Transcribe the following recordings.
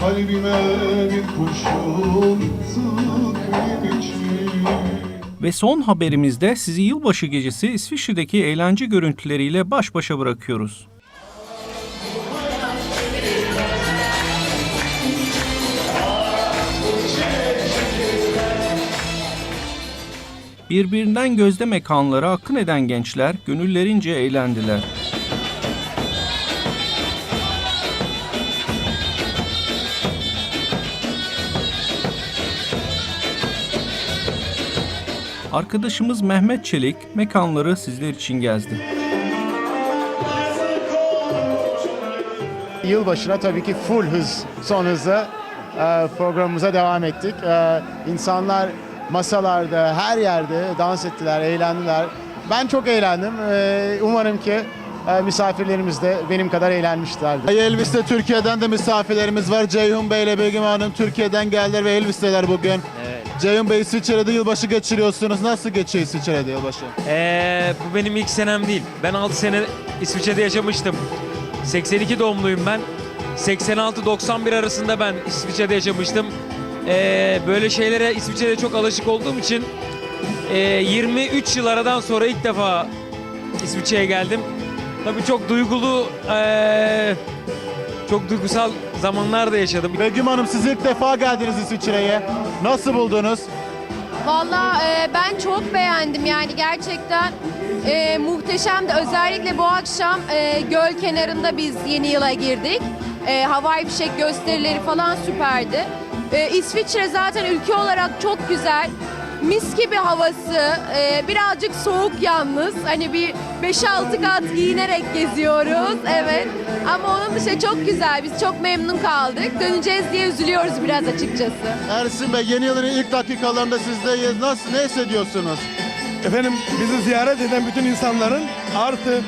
Kalbime bir kurşun sıkayım için Ve son haberimizde sizi yılbaşı gecesi İsviçre'deki eğlence görüntüleriyle baş başa bırakıyoruz. Birbirinden gözde mekanlara akın eden gençler gönüllerince eğlendiler. Arkadaşımız Mehmet Çelik mekanları sizler için gezdi. Yılbaşına tabii ki full hız, son hızla e, programımıza devam ettik. E, insanlar masalarda, her yerde dans ettiler, eğlendiler. Ben çok eğlendim. E, umarım ki misafirlerimiz de benim kadar eğlenmişlerdir. Elvis'te Türkiye'den de misafirlerimiz var. Ceyhun Bey ile Begüm Hanım Türkiye'den geldiler ve Elvis'teler bugün. Ceyhun Bey İsviçre'de yılbaşı geçiriyorsunuz. Nasıl geçiyor İsviçre'de yılbaşı? Ee, bu benim ilk senem değil. Ben 6 sene İsviçre'de yaşamıştım. 82 doğumluyum ben. 86-91 arasında ben İsviçre'de yaşamıştım. Ee, böyle şeylere İsviçre'de çok alışık olduğum için ee, 23 yıl aradan sonra ilk defa İsviçre'ye geldim. Tabii çok duygulu, ee, çok duygusal zamanlar da yaşadım. Begüm Hanım siz ilk defa geldiniz İsviçre'ye. Nasıl buldunuz? Valla e, ben çok beğendim yani gerçekten e, muhteşemdi. Özellikle bu akşam e, göl kenarında biz yeni yıla girdik. E, havai fişek gösterileri falan süperdi. E, İsviçre zaten ülke olarak çok güzel. Mis gibi havası, e, birazcık soğuk yalnız. Hani bir 5-6 kat giyinerek geziyoruz, evet. Ama onun dışında çok güzel, biz çok memnun kaldık. Döneceğiz diye üzülüyoruz biraz açıkçası. Ersin Bey yeni yılın ilk dakikalarında sizdeyiz. Nasıl, ne hissediyorsunuz? Efendim bizi ziyaret eden bütün insanların artı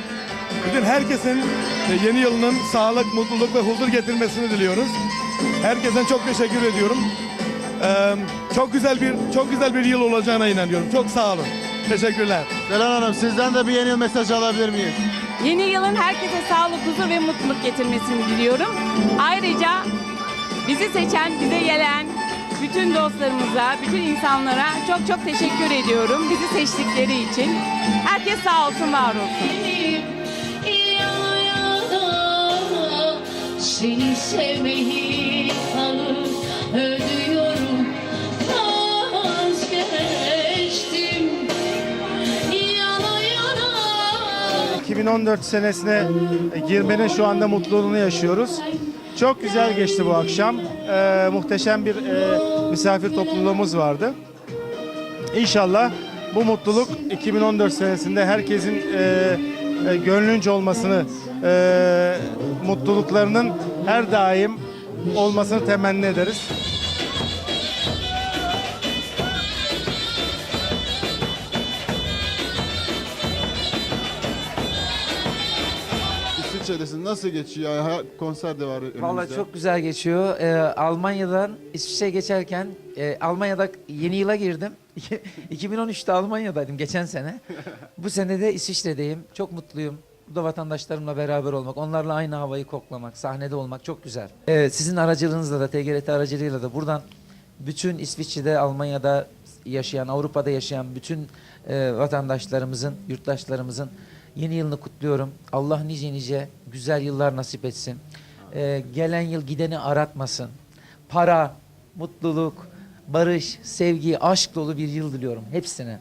bütün herkesin e, yeni yılının sağlık, mutluluk ve huzur getirmesini diliyoruz. Herkese çok teşekkür ediyorum. Ee, çok güzel bir çok güzel bir yıl olacağına inanıyorum. Çok sağ olun. Teşekkürler. Selen Hanım sizden de bir yeni yıl mesajı alabilir miyiz? Yeni yılın herkese sağlık, huzur ve mutluluk getirmesini diliyorum. Ayrıca bizi seçen, bize gelen bütün dostlarımıza, bütün insanlara çok çok teşekkür ediyorum. Bizi seçtikleri için. Herkes sağ olsun, var olsun. Seni sevmeyi sanıp ölüyorum 2014 senesine girmenin şu anda mutluluğunu yaşıyoruz. Çok güzel geçti bu akşam. Ee, muhteşem bir e, misafir topluluğumuz vardı. İnşallah bu mutluluk 2014 senesinde herkesin e, e, gönlünce olmasını, e, mutluluklarının her daim olmasını temenni ederiz. İsviçre'desin nasıl geçiyor? Ha- Konser de var önümüzde. Vallahi çok güzel geçiyor. Ee, Almanya'dan İsviçre'ye geçerken e, Almanya'da yeni yıla girdim. 2013'te Almanya'daydım geçen sene. Bu sene de İsviçre'deyim. Çok mutluyum. Burada vatandaşlarımla beraber olmak, onlarla aynı havayı koklamak, sahnede olmak çok güzel. Ee, sizin aracılığınızla da, TGRT aracılığıyla da buradan bütün İsviçre'de, Almanya'da yaşayan, Avrupa'da yaşayan bütün e, vatandaşlarımızın, yurttaşlarımızın yeni yılını kutluyorum. Allah nice nice güzel yıllar nasip etsin. Ee, gelen yıl gideni aratmasın. Para, mutluluk, barış, sevgi, aşk dolu bir yıl diliyorum hepsine.